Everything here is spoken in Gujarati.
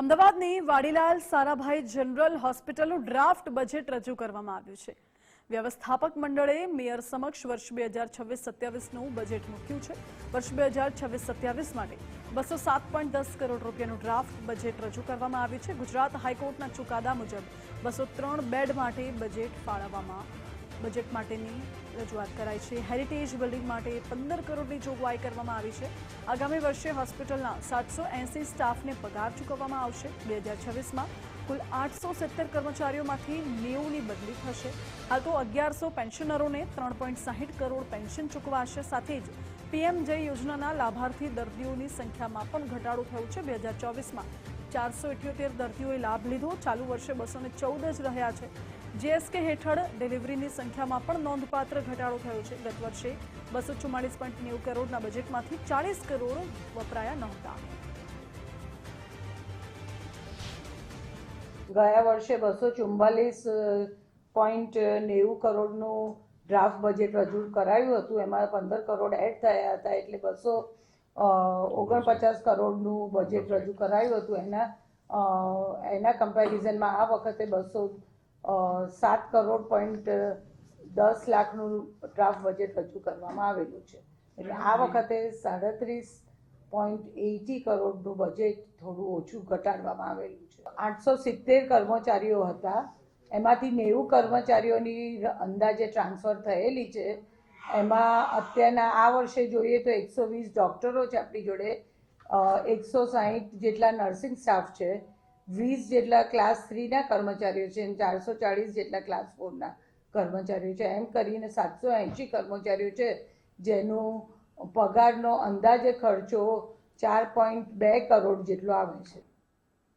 અમદાવાદની વાડીલાલ સારાભાઈ જનરલ હોસ્પિટલનું ડ્રાફ્ટ બજેટ રજૂ કરવામાં આવ્યું છે. વ્યવસ્થાપક મંડળે મેયર સમક્ષ વર્ષ બે હજાર છવ્વીસ સત્યાવીસનું બજેટ મૂક્યું છે. વર્ષ બે હજાર છવ્વીસ સત્યાવીસ માટે બસો સાત પોઈન્ટ દસ કરોડ રૂપિયાનું ડ્રાફ્ટ બજેટ રજૂ કરવામાં આવ્યું છે. ગુજરાત હાઈકોર્ટના ચુકાદા મુજબ બસો ત્રણ બેડ માટે બજેટ ફાળવવામાં બજેટ માટેની રજૂઆત કરાઈ છે. હેરિટેજ બિલ્ડિંગ માટે પંદર કરોડની જોગવાઈ કરવામાં આવી છે. આગામી વર્ષે હોસ્પિટલના સાતસો એંસી સ્ટાફને પગાર ચૂકવવામાં આવશે. બે હજાર છવ્વીસમાં કુલ આઠસો સિત્તેર કર્મચારીઓમાંથી નેવુંની બદલી થશે. હાલ તો અગિયારસો પેન્શનરોને ત્રણ પોઈન્ટ સાહીઠ કરોડ પેન્શન ચૂકવાશે. સાથે જ પીએમ જય યોજનાના લાભાર્થી દર્દીઓની સંખ્યામાં પણ ઘટાડો થયો છે. બે હજાર ચોવીસમાં ચારસો ઇઠ્યોતેર દર્દીઓએ લાભ લીધો. ચાલુ વર્ષે બસો ચૌદ જ રહ્યા છે. જીએસકે હેઠળ ડિલિવરીની સંખ્યામાં પણ નોંધપાત્ર ઘટાડો થયો છે. ગત વર્ષે બસો ચુમ્માળીસ પોઈન્ટ નેવું કરોડના બજેટમાંથી ચાલીસ કરોડ વપરાયા નહોતા. ગયા વર્ષે બસો ચુમ્માલીસ પોઈન્ટ નેવું કરોડનું ડ્રાફ્ટ બજેટ રજૂ કરાયું હતું. એમાં પંદર કરોડ એડ થયા હતા એટલે બસો ઓગણપચાસ કરોડનું બજેટ રજૂ કરાયું હતું. એના એના કમ્પેરિઝનમાં આ વખતે બસો સાત કરોડ પોઈન્ટ દસ લાખનું ડ્રાફ્ટ બજેટ રજૂ કરવામાં આવેલું છે. એટલે આ વખતે સાડત્રીસ પોઈન્ટ એટી કરોડનું બજેટ થોડું ઓછું ઘટાડવામાં આવેલું છે. આઠસો સિત્તેર કર્મચારીઓ હતા. એમાંથી નેવું કર્મચારીઓની અંદાજે ટ્રાન્સફર થયેલી છે. એમાં અત્યારના આ વર્ષે જોઈએ તો એકસો વીસ ડૉક્ટરો છે આપણી જોડે. એકસો સાહીઠ જેટલા નર્સિંગ સ્ટાફ છે. વીસ જેટલા ક્લાસ થ્રીના કર્મચારીઓ છે અને ચારસો ચાળીસ જેટલા ક્લાસ ફોરના કર્મચારીઓ છે. એમ કરીને સાતસો એંશી કર્મચારીઓ છે જેનું પગારનો અંદાજે ખર્ચો ચાર પોઈન્ટ બે કરોડ જેટલો આવે છે.